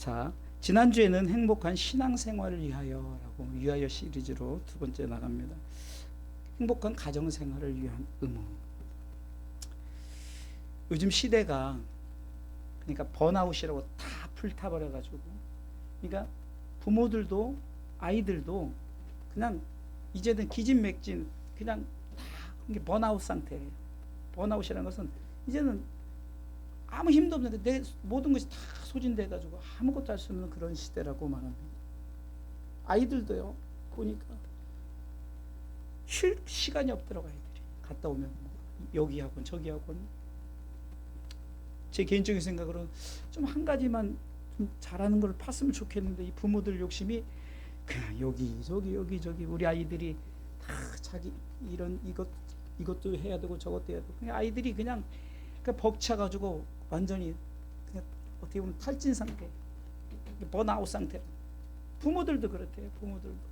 자, 지난주에는 행복한 신앙생활을 위하여라고 위하여 시리즈로 두 번째 나갑니다. 행복한 가정생활을 위한 의무. 요즘 시대가 그러니까 번아웃이라고 다 불타버려 가지고 그러니까 부모들도 아이들도 그냥 이제는 기진맥진 그냥 다 이게 번아웃 상태예요. 번아웃이라는 것은 이제는 아무 힘도 없는데 내 모든 것이 다 소진돼 가지고 아무것도 할 수 없는 그런 시대라고 말합니다. 아이들도요 보니까 쉴 시간이 없더라고 아이들이. 갔다 오면 뭐 여기 학원 저기 학원 제 개인적인 생각으로는 좀 한 가지만 좀 잘하는 걸 팠으면 좋겠는데 이 부모들 욕심이 그냥 여기 저기 여기 저기 우리 아이들이 다 자기 이런 이것 이것도 해야 되고 저것도 해야 되고. 그냥 아이들이 그냥 그 벅차 가지고 완전히 어떻게 보면 탈진 상태 번아웃 상태. 부모들도 그렇대요 부모들도.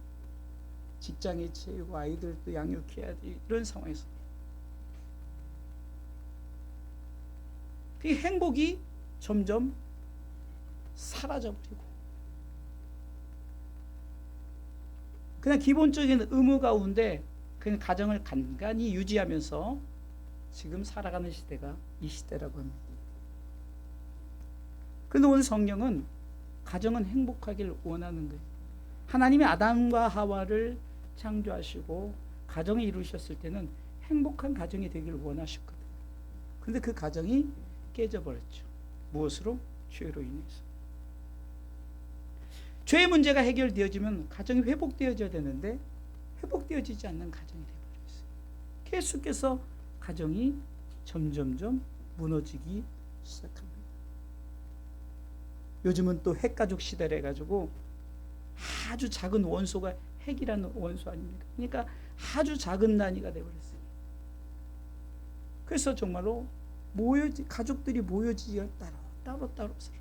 직장에 채우고 아이들도 양육해야 돼 이런 상황에서. 그 행복이 점점 사라져 버리고. 그냥 기본적인 의무 가운데 그냥 가정을 간간히 유지하면서 지금 살아가는 시대가 이 시대라고 합니다. 그런데 오늘 성경은 가정은 행복하길 원하는 거예요. 하나님이 아담과 하와를 창조하시고 가정을 이루셨을 때는 행복한 가정이 되길 원하셨거든요. 근데 그 가정이 깨져버렸죠. 무엇으로? 죄로 인해서. 죄의 문제가 해결되어지면 가정이 회복되어져야 되는데 회복되어지지 않는 가정이 되어버렸어요. 계속해서 가정이 점점점 무너지기 시작합니다. 요즘은 또 핵가족 시대라 해가지고 아주 작은 원소가 핵이라는 원소 아닙니까? 그러니까 아주 작은 단위가 되어버렸어요. 그래서 정말로 모여지 가족들이 모여지기 따로 따로 따로 살아.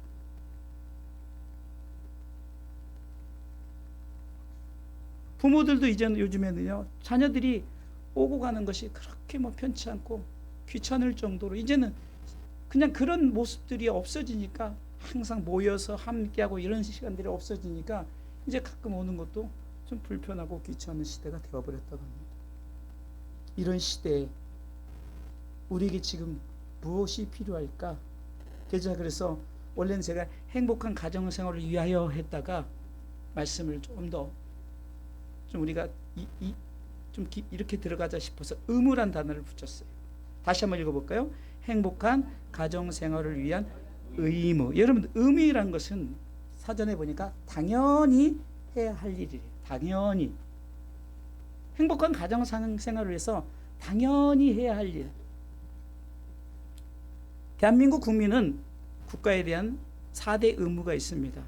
부모들도 이제는 요즘에는요 자녀들이 오고 가는 것이 그렇게 뭐 편치 않고 귀찮을 정도로 이제는 그냥 그런 모습들이 없어지니까 항상 모여서 함께하고 이런 시간들이 없어지니까 이제 가끔 오는 것도 좀 불편하고 귀찮은 시대가 되어버렸다고 합니다. 이런 시대에 우리에게 지금 무엇이 필요할까? 제가 그래서 원래는 제가 행복한 가정 생활을 위하여 했다가 말씀을 좀 더 좀 우리가 이, 이, 좀 기, 이렇게 들어가자 싶어서 의무란 단어를 붙였어요. 다시 한번 읽어볼까요? 행복한 가정 생활을 위한 의무. 여러분 의무란 것은 사전에 보니까 당연히 해야 할 일이래요. 당연히 행복한 가정 생활을 위해서 당연히 해야 할 일. 대한민국 국민은 국가에 대한 4대 의무가 있습니다.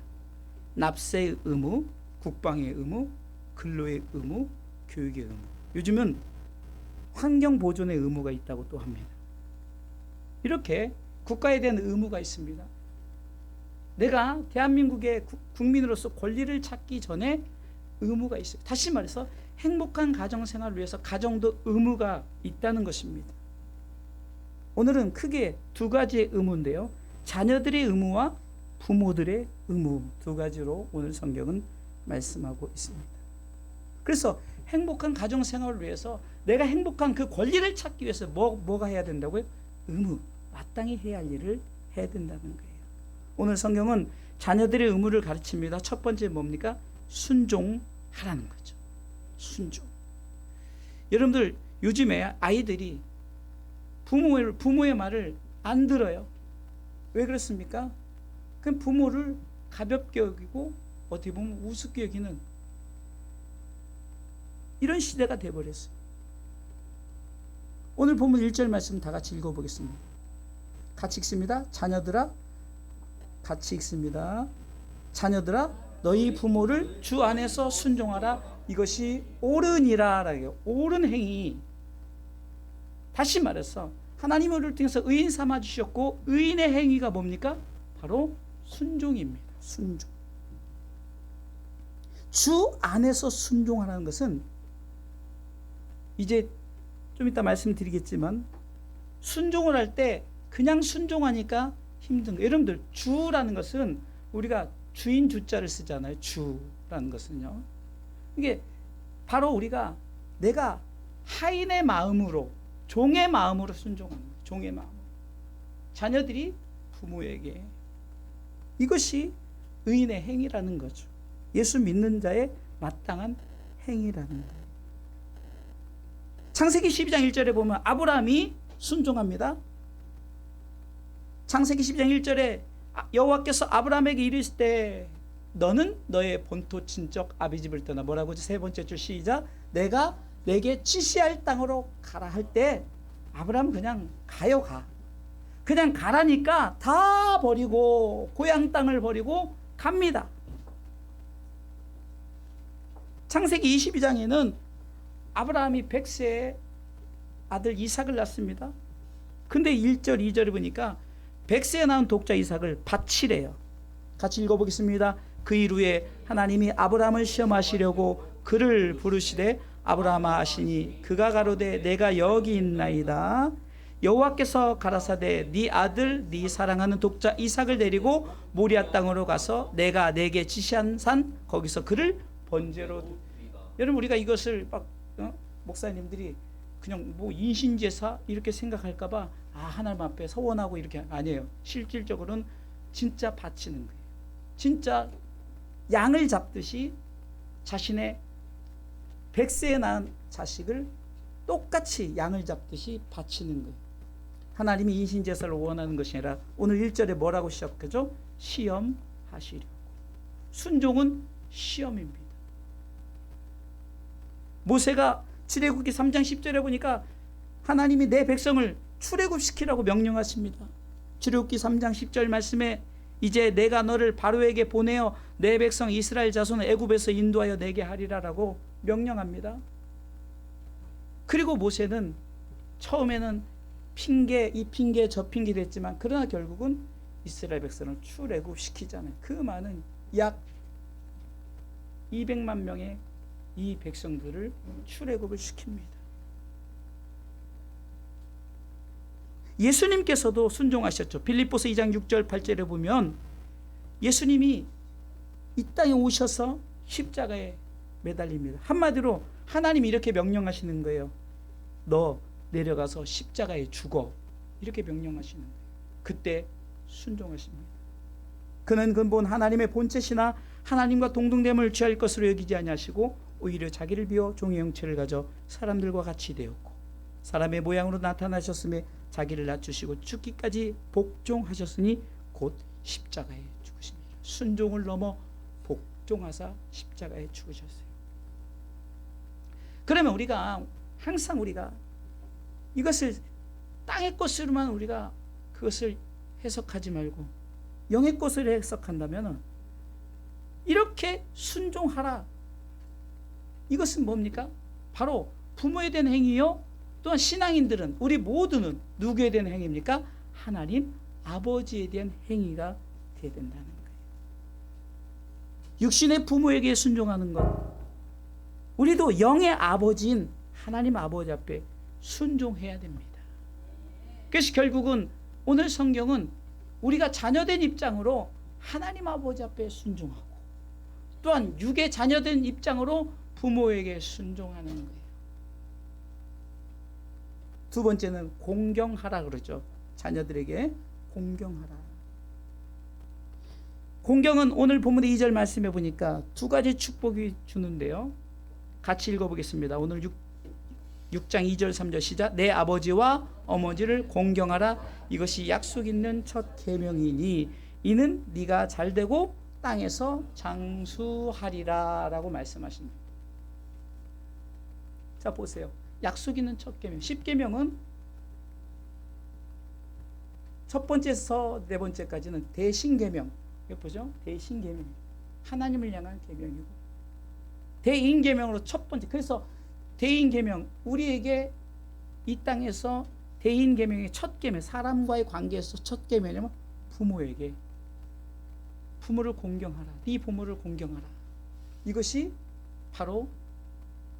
납세의 의무, 국방의 의무, 근로의 의무, 교육의 의무. 요즘은 환경 보존의 의무가 있다고 또 합니다. 이렇게 국가에 대한 의무가 있습니다. 내가 대한민국의 국민으로서 권리를 찾기 전에 의무가 있어요. 다시 말해서 행복한 가정 생활을 위해서 가정도 의무가 있다는 것입니다. 오늘은 크게 두 가지의 의무인데요. 자녀들의 의무와 부모들의 의무 두 가지로 오늘 성경은 말씀하고 있습니다. 그래서 행복한 가정 생활을 위해서 내가 행복한 그 권리를 찾기 위해서 뭐, 뭐가 해야 된다고요? 의무, 마땅히 해야 할 일을 해야 된다는 거예요. 오늘 성경은 자녀들의 의무를 가르칩니다. 첫 번째 뭡니까? 순종하라는 거죠. 순종. 여러분들 요즘에 아이들이 부모의, 부모의 말을 안 들어요. 왜 그렇습니까? 그 부모를 가볍게 여기고 어떻게 보면 우습게 여기는 이런 시대가 돼버렸어요. 오늘 본문 1절 말씀 다 같이 읽어보겠습니다. 같이 읽습니다. 자녀들아, 같이 읽습니다. 자녀들아, 너희 부모를 주 안에서 순종하라. 이것이 옳으니라. 옳은 행위. 다시 말해서 하나님을 통해서 의인 삼아 주셨고 의인의 행위가 뭡니까? 바로 순종입니다. 순종. 주 안에서 순종하라는 것은 이제 좀 이따 말씀드리겠지만 순종을 할때 그냥 순종하니까 힘든 거. 여러분들 주라는 것은 우리가 주인 주자를 쓰잖아요. 주라는 것은요. 이게 바로 우리가 내가 하인의 마음으로 종의 마음으로 순종하는 거예요. 종의 마음. 자녀들이 부모에게 이것이 의인의 행위라는 거죠. 예수 믿는 자의 마땅한 행위라는 거예요. 창세기 12장 1절에 보면 아브라함이 순종합니다. 창세기 12장 1절에 아, 여호와께서 아브라함에게 이르실 때 너는 너의 본토 친척 아비 집을 떠나 뭐라고 하지? 세 번째 줄 시작. 내가 내게 지시할 땅으로 가라 할 때 아브라함 그냥 가요 가. 그냥 가라니까 다 버리고 고향 땅을 버리고 갑니다. 창세기 22장에는 아브라함이 백세에 아들 이삭을 낳습니다. 근데 1절 2절에 보니까 백세에 낳은 독자 이삭을 바치래요. 같이 읽어보겠습니다. 그 이후에 하나님이 아브라함을 시험하시려고 그를 부르시되 아브라함아 하시니 그가 가로되 내가 여기 있나이다. 여호와께서 가라사대 네 아들 네 사랑하는 독자 이삭을 데리고 모리아 땅으로 가서 내가 내게 지시한 산 거기서 그를 번제로 두- 여러분 우리가 이것을 막 어? 목사님들이 그냥 뭐 인신제사 이렇게 생각할까봐 아 하나님 앞에 서원하고 이렇게 아니에요 실질적으로는 진짜 바치는 거예요 진짜 양을 잡듯이 자신의 백세에 낳은 자식을 똑같이 양을 잡듯이 바치는 거예요. 하나님이 인신제사를 원하는 것이 아니라 오늘 1절에 뭐라고 시작하죠? 시험하시려고. 순종은 시험입니다. 모세가 출애굽기 3장 10절에 보니까 하나님이 내 백성을 출애굽시키라고 명령하십니다. 출애굽기 3장 10절 말씀에 이제 내가 너를 바로에게 보내어 내 백성 이스라엘 자손을 애굽에서 인도하여 내게 하리라라고 명령합니다. 그리고 모세는 처음에는 핑계 이 핑계 저 핑계를 했지만 그러나 결국은 이스라엘 백성을 출애굽 시키잖아요. 그 많은 약 200만 명의 이 백성들을 출애굽을 시킵니다. 예수님께서도 순종하셨죠. 빌립보서 2장 6절 8절에 보면 예수님이 이 땅에 오셔서 십자가에 매달립니다. 한마디로 하나님이 이렇게 명령하시는 거예요. 너 내려가서 십자가에 죽어. 이렇게 명령하시는 거예요. 그때 순종하십니다. 그는 근본 하나님의 본체시나 하나님과 동등됨을 취할 것으로 여기지 아니하시고 오히려 자기를 비워 종의 형체를 가져 사람들과 같이 되었고 사람의 모양으로 나타나셨음에 자기를 낮추시고 죽기까지 복종하셨으니 곧 십자가에 죽으십니다. 순종을 넘어 복종하사 십자가에 죽으셨어요. 그러면 우리가 항상 우리가 이것을 땅의 것으로만 우리가 그것을 해석하지 말고 영의 것을 해석한다면 이렇게 순종하라. 이것은 뭡니까? 바로 부모에 대한 행위요. 또한 신앙인들은 우리 모두는 누구에 대한 행위입니까? 하나님 아버지에 대한 행위가 되어야 된다는 거예요. 육신의 부모에게 순종하는 것. 우리도 영의 아버지인 하나님 아버지 앞에 순종해야 됩니다. 그래서 결국은 오늘 성경은 우리가 자녀된 입장으로 하나님 아버지 앞에 순종하고 또한 육의 자녀된 입장으로 부모에게 순종하는 거예요. 두 번째는 공경하라 그러죠. 자녀들에게 공경하라. 공경은 오늘 본문의 2절 말씀해 보니까 두 가지 축복이 주는데요. 같이 읽어보겠습니다. 오늘 6, 6장 2절 3절 시작 내 아버지와 어머니를 공경하라 이것이 약속 있는 첫 계명이니 이는 네가 잘 되고 땅에서 장수하리라라고 말씀하십니다. 자 보세요. 약속 있는 첫 계명. 10계명은 첫 번째에서 네 번째까지는 대신 계명. 이거 보죠? 대신 계명. 하나님을 향한 계명이고 대인 계명으로 첫 번째. 그래서 대인 계명 우리에게 이 땅에서 대인 계명의 첫 계명 사람과의 관계에서 첫 계명이면 부모에게 부모를 공경하라. 네 부모를 공경하라. 이것이 바로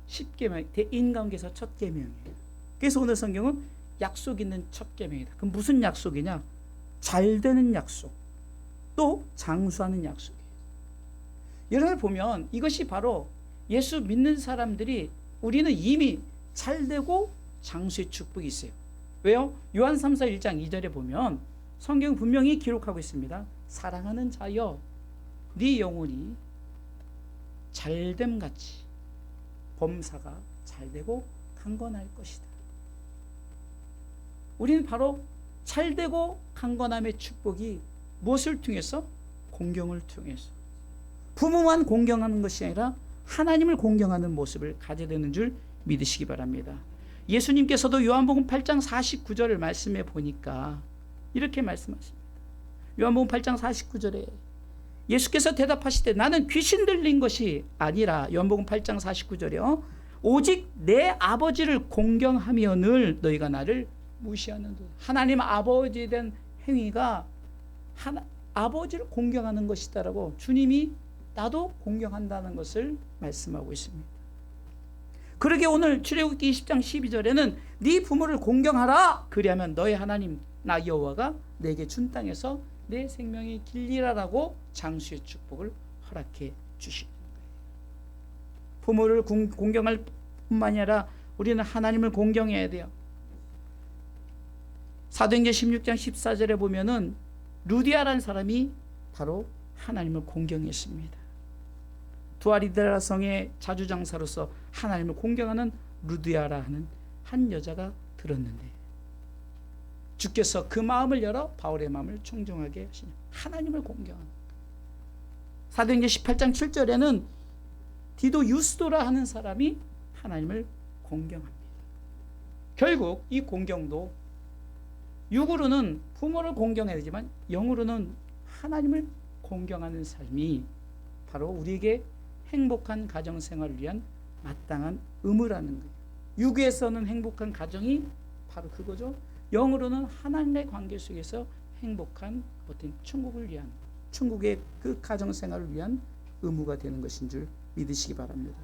10계명 대인 관계에서 첫 계명이에요. 그래서 오늘 성경은 약속 있는 첫 계명이다. 그럼 무슨 약속이냐? 잘 되는 약속. 또 장수하는 약속이에요. 여러분을 보면 이것이 바로 예수 믿는 사람들이 우리는 이미 잘 되고 장수의 축복이 있어요. 왜요? 요한 3서 1장 2절에 보면 성경 분명히 기록하고 있습니다. 사랑하는 자여 네 영혼이 잘됨 같이 범사가 잘 되고 강건할 것이다. 우리는 바로 잘 되고 강건함의 축복이 무엇을 통해서? 공경을 통해서. 부모만 공경하는 것이 아니라 하나님을 공경하는 모습을 가져야 되는 줄 믿으시기 바랍니다. 예수님께서도 요한복음 8장 49절을 말씀해 보니까 이렇게 말씀하십니다. 요한복음 8장 49절에 예수께서 대답하시되 나는 귀신 들린 것이 아니라 요한복음 8장 49절에요. 오직 내 아버지를 공경하며 늘 너희가 나를 무시하는 듯. 하나님 아버지에 대한 행위가 하나, 아버지를 공경하는 것이다라고 주님이 나도 공경한다는 것을 말씀하고 있습니다. 그러게 오늘 출애굽기 20장 12절에는 네 부모를 공경하라 그리하면 너의 하나님 나 여호와가 내게 준 땅에서 내 생명이 길리라라고 장수의 축복을 허락해 주시는 거예요. 부모를 공, 공경할 뿐만이 아니라 우리는 하나님을 공경해야 돼요. 사도행전 16장 14절에 보면은 루디아라는 사람이 바로 하나님을 공경했습니다. 두아리드라 성의 자주장사로서 하나님을 공경하는 루디아라 하는 한 여자가 들었는데 주께서 그 마음을 열어 바울의 마음을 청정하게 하시니 하나님을 공경하는 사도행전 18장 7절에는 디도 유스도라 하는 사람이 하나님을 공경합니다. 결국 이 공경도 육으로는 부모를 공경해야 되지만 영으로는 하나님을 공경하는 삶이 바로 우리에게 행복한 가정 생활을 위한 마땅한 의무라는 거예요. 육에서는 행복한 가정이 바로 그거죠. 영으로는 하나님의 관계 속에서 행복한 어떤 천국을 위한 천국의 그 가정 생활을 위한 의무가 되는 것인 줄 믿으시기 바랍니다.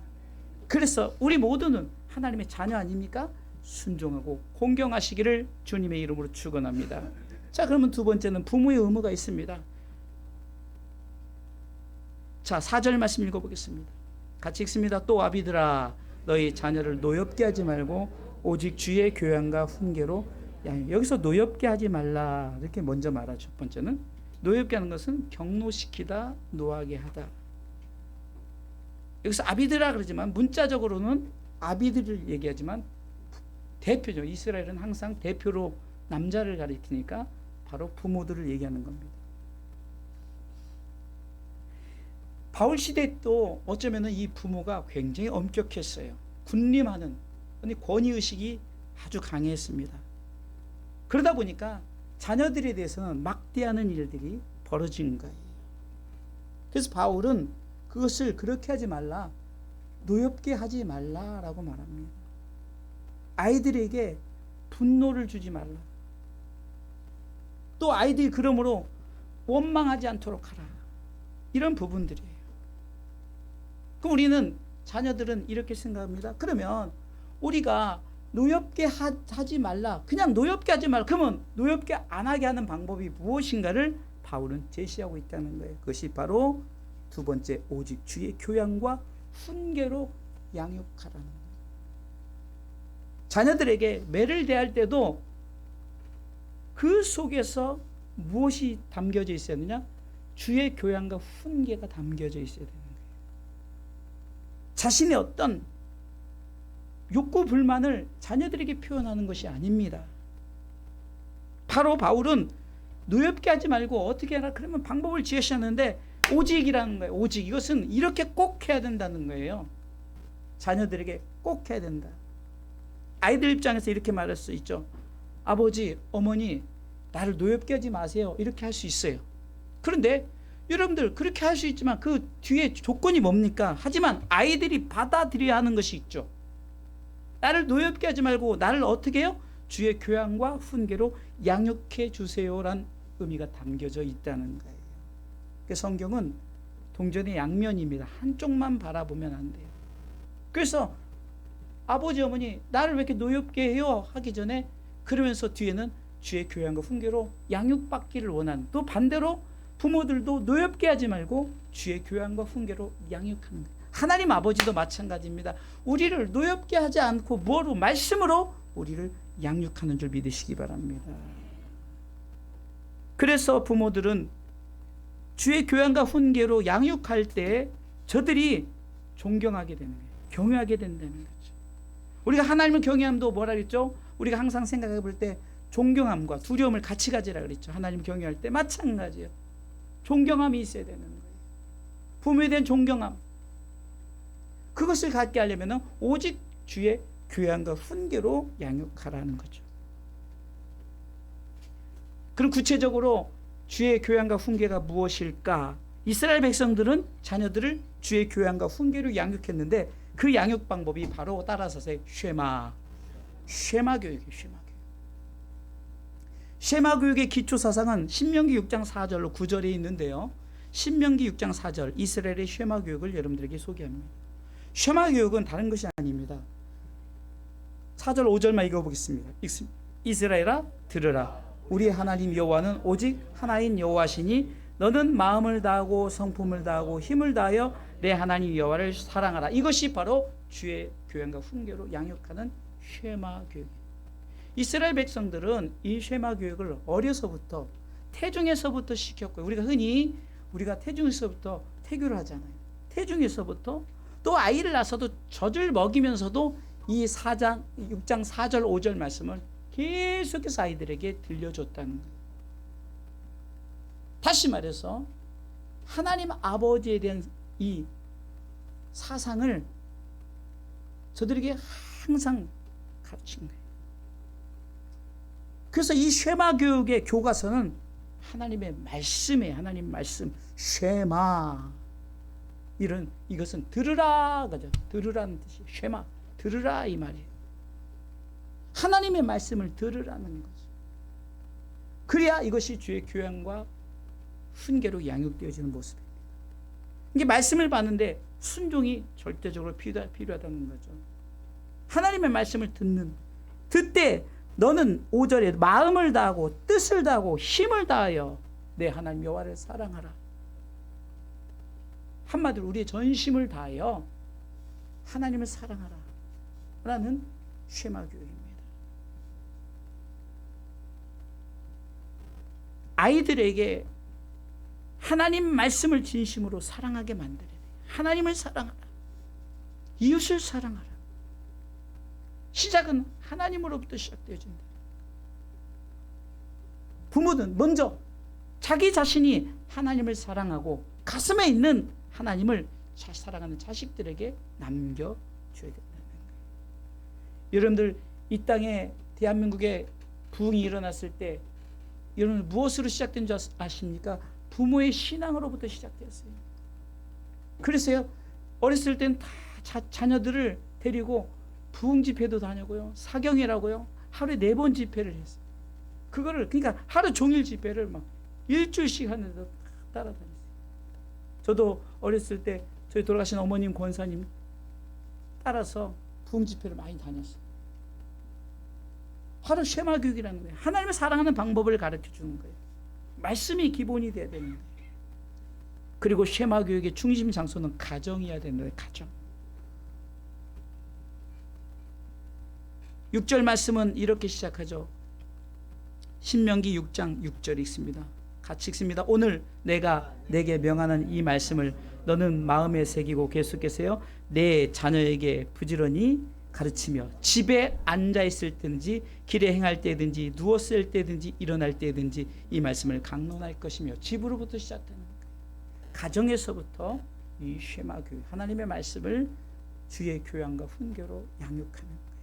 그래서 우리 모두는 하나님의 자녀 아닙니까? 순종하고 공경하시기를 주님의 이름으로 축원합니다. 자, 그러면 두 번째는 부모의 의무가 있습니다. 자, 4절 말씀 읽어 보겠습니다. 같이 읽습니다. 또 아비들아 너희 자녀를 노엽게 하지 말고 오직 주의 교양과 훈계로 양 여기서 노엽게 하지 말라. 이렇게 먼저 말하죠. 첫 번째는 노엽게 하는 것은 경노시키다, 노하게 하다. 여기서 아비드라 그러지만 문자적으로는 아비들을 얘기하지만 대표죠. 이스라엘은 항상 대표로 남자를 가리키니까 바로 부모들을 얘기하는 겁니다. 바울 시대 또 어쩌면은 이 부모가 굉장히 엄격했어요. 군림하는 권위 의식이 아주 강했습니다. 그러다 보니까 자녀들에 대해서는 막대하는 일들이 벌어진 거예요. 그래서 바울은 그것을 그렇게 하지 말라, 노엽게 하지 말라라고 말합니다. 아이들에게 분노를 주지 말라. 또 아이들이 그러므로 원망하지 않도록 하라. 이런 부분들이에요. 그럼 우리는 자녀들은 이렇게 생각합니다. 그러면 우리가 노엽게 하, 지 말라. 그냥 노엽게 하지 말라. 그러면 노엽게 안 하게 하는 방법이 무엇인가를 바울은 제시하고 있다는 거예요. 그것이 바로 두 번째 오직 주의 교양과 훈계로 양육하라는. 자녀들에게 매를 대할 때도 그 속에서 무엇이 담겨져 있어야 되냐? 주의 교양과 훈계가 담겨져 있어야 되는 거예요. 자신의 어떤 욕구 불만을 자녀들에게 표현하는 것이 아닙니다. 바로 바울은 노엽게 하지 말고 어떻게 하라 그러면 방법을 제시하는데 오직이라는 거예요. 오직 이것은 이렇게 꼭 해야 된다는 거예요. 자녀들에게 꼭 해야 된다. 아이들 입장에서 이렇게 말할 수 있죠. 아버지, 어머니, 나를 노엽게 하지 마세요. 이렇게 할 수 있어요. 그런데 여러분들 그렇게 할 수 있지만 그 뒤에 조건이 뭡니까? 하지만 아이들이 받아들여야 하는 것이 있죠. 나를 노엽게 하지 말고 나를 어떻게 해요? 주의 교양과 훈계로 양육해 주세요란 의미가 담겨져 있다는 거예요. 그 성경은 동전의 양면입니다. 한쪽만 바라보면 안 돼요. 그래서 아버지 어머니 나를 왜 이렇게 노엽게 해요 하기 전에 그러면서 뒤에는 주의 교양과 훈계로 양육받기를 원하는 또 반대로 부모들도 노엽게 하지 말고 주의 교양과 훈계로 양육하는 거예요. 하나님 아버지도 마찬가지입니다. 우리를 노엽게 하지 않고 뭐로 말씀으로 우리를 양육하는 줄 믿으시기 바랍니다. 그래서 부모들은 주의 교양과 훈계로 양육할 때 저들이 존경하게 되는 거예요. 경외하게 된다는 거죠. 우리가 하나님을 경외함도 뭐라 그랬죠? 우리가 항상 생각해 볼 때 존경함과 두려움을 같이 가지라 그랬죠. 하나님 경외할 때 마찬가지예요. 존경함이 있어야 되는 거예요. 부모에 대한 존경함. 그것을 갖게 하려면 오직 주의 교양과 훈계로 양육하라는 거죠. 그럼 구체적으로 주의 교양과 훈계가 무엇일까? 이스라엘 백성들은 자녀들을 주의 교양과 훈계로 양육했는데 그 양육 방법이 바로 따라서서 쉐마, 쉐마 교육이에요. 쉐마 교육. 쉐마 교육의 기초 사상은 신명기 6장 4절로 9절에 있는데요. 신명기 6장 4절 이스라엘의 쉐마 교육을 여러분들에게 소개합니다. 쉐마 교육은 다른 것이 아닙니다. 4절 5절만 읽어보겠습니다. 이스라엘아 들으라 우리 하나님 여호와는 오직 하나인 여호와시니 너는 마음을 다하고 성품을 다하고 힘을 다하여 내 하나님 여호와를 사랑하라. 이것이 바로 주의 교양과 훈계로 양육하는 쉐마 교육. 이스라엘 백성들은 이 쉐마 교육을 어려서부터 태중에서부터 시켰고요. 우리가 흔히 우리가 태중에서부터 태교를 하잖아요. 태중에서부터 또 아이를 낳아서도 젖을 먹이면서도 이 4장 6장 4절 5절 말씀을 계속해서 아이들에게 들려줬다는 거예요. 다시 말해서 하나님 아버지에 대한 이 사상을 저들에게 항상 가르친 거예요. 그래서 이 쉐마 교육의 교과서는 하나님의 말씀에 하나님 말씀 쉐마 이런 이것은 들으라 그죠 들으라는 뜻이 쉐마 들으라 이 말이에요. 하나님의 말씀을 들으라는 거죠. 그래야 이것이 주의 교양과 훈계로 양육되어지는 모습입니다. 이게 말씀을 받는데 순종이 절대적으로 필요하, 필요하다는 거죠. 하나님의 말씀을 듣는 듣되 너는 5절에 마음을 다하고 뜻을 다하고 힘을 다하여 내 하나님 여호와를 사랑하라. 한마디로 우리의 전심을 다하여 하나님을 사랑하라. 라는 쉐마 교육입니다. 아이들에게 하나님 말씀을 진심으로 사랑하게 만들어야 돼요. 하나님을 사랑하라. 이웃을 사랑하라. 시작은 하나님으로부터 시작되어진다. 부모는 먼저 자기 자신이 하나님을 사랑하고 가슴에 있는 하나님을 사랑하는 자식들에게 남겨줘야 된다는 거예요. 여러분들 이 땅에 대한민국에 부흥이 일어났을 때 여러분 무엇으로 시작된 줄 아십니까? 부모의 신앙으로부터 시작되었어요. 그래서요 어렸을 땐 다 자녀들을 데리고 부흥 집회도 다녀고요 사경이라고요 하루에 네 번 집회를 했어요. 그거를 그러니까 하루 종일 집회를 막 일주일씩 하는데도 따라다녔어요. 저도 어렸을 때 저희 돌아가신 어머님 권사님 따라서 부흥 집회를 많이 다녔어요. 바로 쉐마 교육이라는 거예요. 하나님을 사랑하는 방법을 가르쳐 주는 거예요. 말씀이 기본이 돼야 되는 거예요. 그리고 쉐마 교육의 중심 장소는 가정이어야 되는 거예요. 가정. 6절 말씀은 이렇게 시작하죠. 신명기 6장 6절 읽습니다. 같이 읽습니다. 오늘 내가 내게 명하는 이 말씀을 너는 마음에 새기고 계속해서요. 내 자녀에게 부지런히 가르치며 집에 앉아 있을 때든지 길에 행할 때든지 누웠을 때든지 일어날 때든지 이 말씀을 강론할 것이며 집으로부터 시작되는. 가정에서부터 이 쉐마 교육 하나님의 말씀을 주의 교양과 훈계로 양육하는 거예요.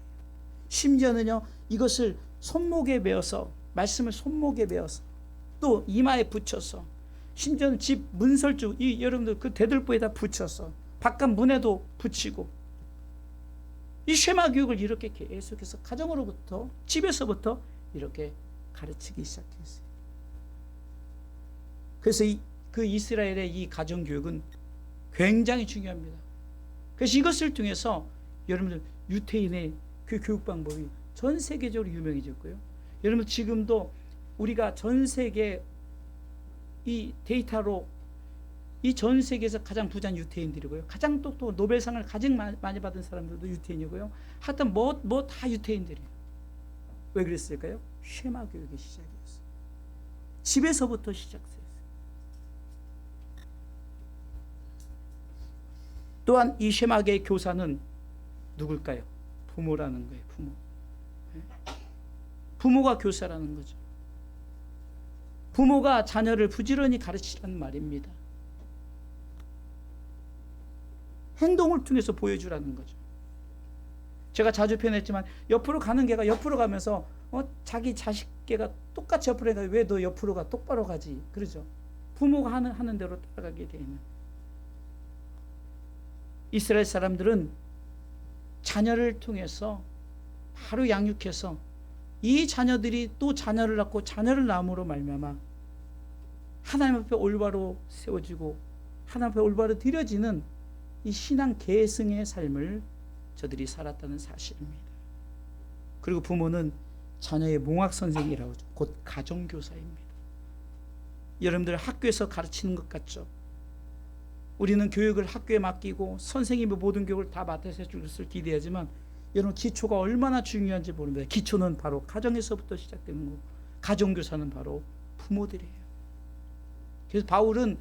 심지어는요 이것을 손목에 메어서 말씀을 손목에 메어서 또 이마에 붙여서 심지어는 집 문설주 이 여러분들 그 대들보에다 붙여서 바깥 문에도 붙이고 이 쉐마 교육을 이렇게 계속해서 가정으로부터 집에서부터 이렇게 가르치기 시작했어요. 그래서 이, 그 이스라엘의 이 가정 교육은 굉장히 중요합니다. 그래서 이것을 통해서 여러분들 유태인의 그 교육 방법이 전 세계적으로 유명해졌고요. 여러분 지금도 우리가 전 세계 이 데이터로 이 전 세계에서 가장 부자는 유태인들이고요. 가장 똑똑 노벨상을 가장 마- 많이 받은 사람들도 유태인이고요. 하여튼 뭐 뭐 다 유태인들이에요. 왜 그랬을까요? 쉐마 교육의 시작이었어요. 집에서부터 시작됐어요. 또한 이 쉐마계의 교사는 누굴까요? 부모라는 거예요. 부모. 네? 부모가 교사라는 거죠. 부모가 자녀를 부지런히 가르치라는 말입니다. 행동을 통해서 보여주라는 거죠. 제가 자주 표현했지만 옆으로 가는 개가 옆으로 가면서 어, 자기 자식 개가 똑같이 옆으로 가 왜 너 옆으로 가 똑바로 가지 그러죠. 부모가 하는 하는 대로 따라가게 돼 있는. 이스라엘 사람들은 자녀를 통해서 바로 양육해서 이 자녀들이 또 자녀를 낳고 자녀를 낳음으로 말미암아 하나님 앞에 올바로 세워지고 하나님 앞에 올바로 드려지는 이 신앙 계승의 삶을 저들이 살았다는 사실입니다. 그리고 부모는 자녀의 몽학 선생이라고. 곧 가정 교사입니다. 여러분들 학교에서 가르치는 것 같죠? 우리는 교육을 학교에 맡기고 선생님이 모든 교육을 다 맡아서 해줄 것을 기대하지만 여러분 기초가 얼마나 중요한지 모릅니다. 기초는 바로 가정에서부터 시작되는 거고 가정 교사는 바로 부모들이에요. 그래서 바울은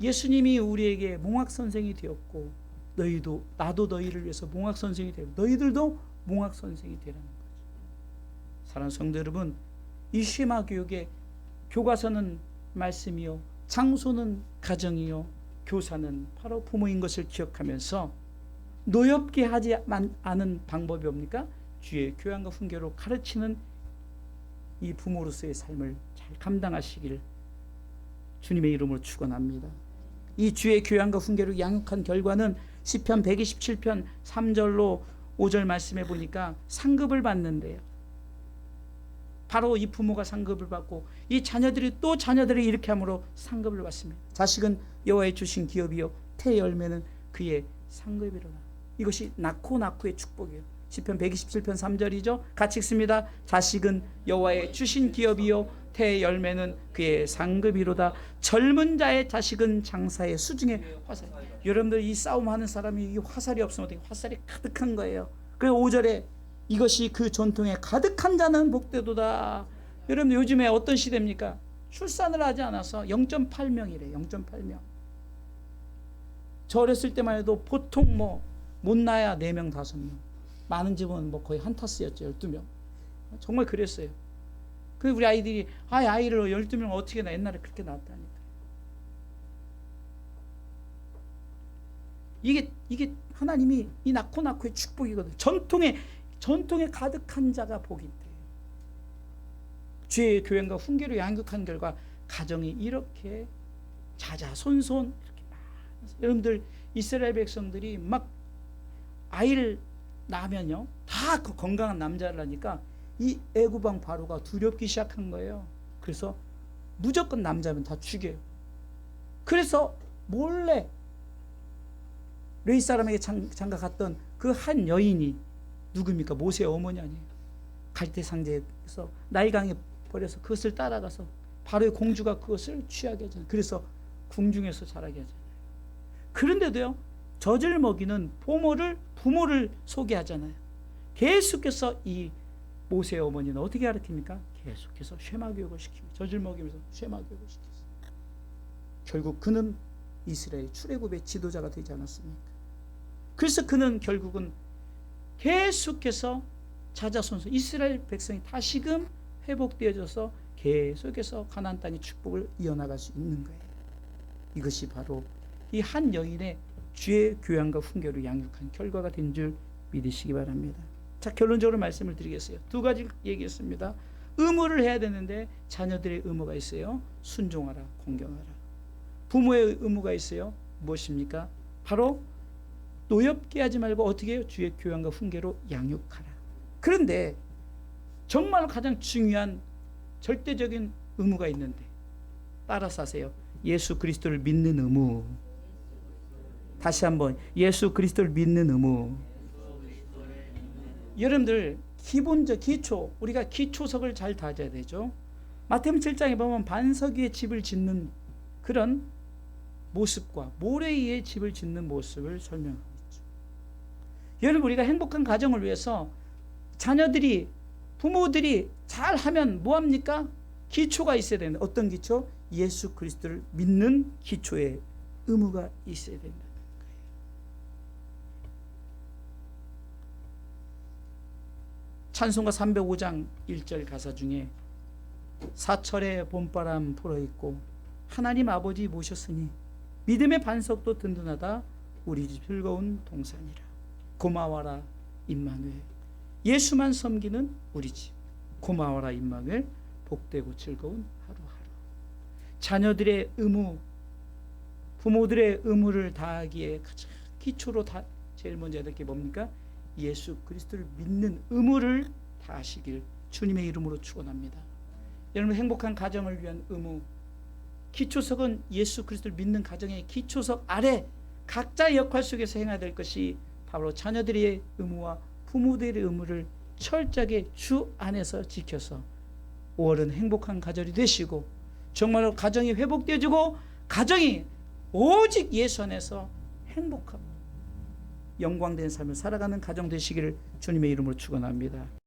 예수님이 우리에게 몽학 선생이 되었고 너희도 나도 너희를 위해서 몽학 선생이 되고 너희들도 몽학 선생이 되라는 거죠. 사랑하는 성도 여러분, 이 쉐마 교육의 교과서는 말씀이요, 장소는 가정이요, 교사는 바로 부모인 것을 기억하면서 노엽게 하지 않은 방법이 뭡니까? 주의 교양과 훈계로 가르치는 이 부모로서의 삶을 잘 감당하시길 주님의 이름으로 축원합니다. 이 주의 교양과 훈계로 양육한 결과는 시편 127편 3절로 5절 말씀해 보니까 상급을 받는데요. 바로 이 부모가 상급을 받고 이 자녀들이 또 자녀들이 이렇게 함으로 상급을 받습니다. 자식은 여호와의 주신 기업이요 태 열매는 그의 상급이로라. 이것이 낳고 낳고의 축복이에요. 시편 127편 3절이죠. 같이 읽습니다. 자식은 여호와의 주신 기업이요 태 열매는 그의 상급이로다. 젊은 자의 자식은 장사의 수중의 화살. 여러분들 이 싸움하는 사람이 이 화살이 없으면 어떻게 화살이 가득한 거예요. 그래서 5절에 이것이 그 전통에 가득한 자는 복되도다. 여러분 요즘에 어떤 시대입니까? 출산을 하지 않아서 0.8명이래. 0.8명. 저 어렸을 때만 해도 보통 뭐 못 나야 4명, 5명. 많은 집은 뭐 거의 한 타스였죠. 12명. 정말 그랬어요. 그 우리 아이들이 아 아이를 12명 어떻게 나 옛날에 그렇게 낳았다니까. 이게 이게 하나님이 이 낳고 낳고의 축복이거든. 전통에 전통에 가득한 자가 있대요. 주의 교양과 훈계로 양육한 결과 가정이 이렇게 자자손손 이렇게 많아서 여러분들 이스라엘 백성들이 막 아이를 낳으면요 다 그 건강한 남자를 하니까 이 애구방 바로가 두렵기 시작한 거예요. 그래서 무조건 남자면 다 죽여요. 그래서 몰래 레이 사람에게 장, 장가 갔던 그 한 여인이 누굽니까? 모세 어머니 아니에요. 갈대 상제에서 나일강에 버려서 그것을 따라가서 바로의 공주가 그것을 취하게 하잖아요. 그래서 궁중에서 자라게 하잖아요. 그런데도요, 젖을 먹이는 부모를 부모를 소개하잖아요. 계속해서 이 모세 어머니는 어떻게 가르칩니까? 계속해서 쉐마 교육을 시킵니다. 젖을 먹이면서 쉐마 교육을 시켰어요. 결국 그는 이스라엘 출애굽의 지도자가 되지 않았습니까? 그래서 그는 결국은 계속해서 자자손손 이스라엘 백성이 다시금 회복되어져서 계속해서 가나안 땅의 축복을 이어나갈 수 있는 거예요. 이것이 바로 이 한 여인의 주의 교양과 훈계로 양육한 결과가 된 줄 믿으시기 바랍니다. 자 결론적으로 말씀을 드리겠어요. 두 가지 얘기했습니다. 의무를 해야 되는데 자녀들의 의무가 있어요. 순종하라, 공경하라. 부모의 의무가 있어요. 무엇입니까? 바로 노엽게 하지 말고 어떻게 해요? 주의 교양과 훈계로 양육하라. 그런데 정말 가장 중요한 절대적인 의무가 있는데 따라서 하세요. 예수 그리스도를 믿는 의무. 다시 한번 예수 그리스도를 믿는 의무. 여러분들 기본적 기초 우리가 기초석을 잘 다져야 되죠. 마태복음 7장에 보면 반석 위에 집을 짓는 그런 모습과 모래 위에 집을 짓는 모습을 설명하고 있죠. 여러분 우리가 행복한 가정을 위해서 자녀들이 부모들이 잘 하면 뭐 합니까? 기초가 있어야 된다. 어떤 기초? 예수 그리스도를 믿는 기초에 의무가 있어야 된다. 찬송가 305장 1절 가사 중에 사철에 봄바람 불어있고 하나님 아버지 모셨으니 믿음의 반석도 든든하다. 우리 집 즐거운 동산이라. 고마워라 임마누엘. 예수만 섬기는 우리 집. 고마워라 임마누엘. 복되고 즐거운 하루하루. 자녀들의 의무 부모들의 의무를 다하기에 가장 기초로 다 제일 먼저 해야 될 게 뭡니까? 예수 그리스도를 믿는 의무를 다하시길 주님의 이름으로 축원합니다. 여러분 행복한 가정을 위한 의무 기초석은 예수 그리스도를 믿는 가정의 기초석 아래 각자의 역할 속에서 행해야 될 것이 바로 자녀들의 의무와 부모들의 의무를 철저하게 주 안에서 지켜서 5월은 행복한 가정이 되시고 정말로 가정이 회복되어지고 가정이 오직 예수 안에서 행복하고 영광된 삶을 살아가는 가정 되시기를 주님의 이름으로 축원합니다.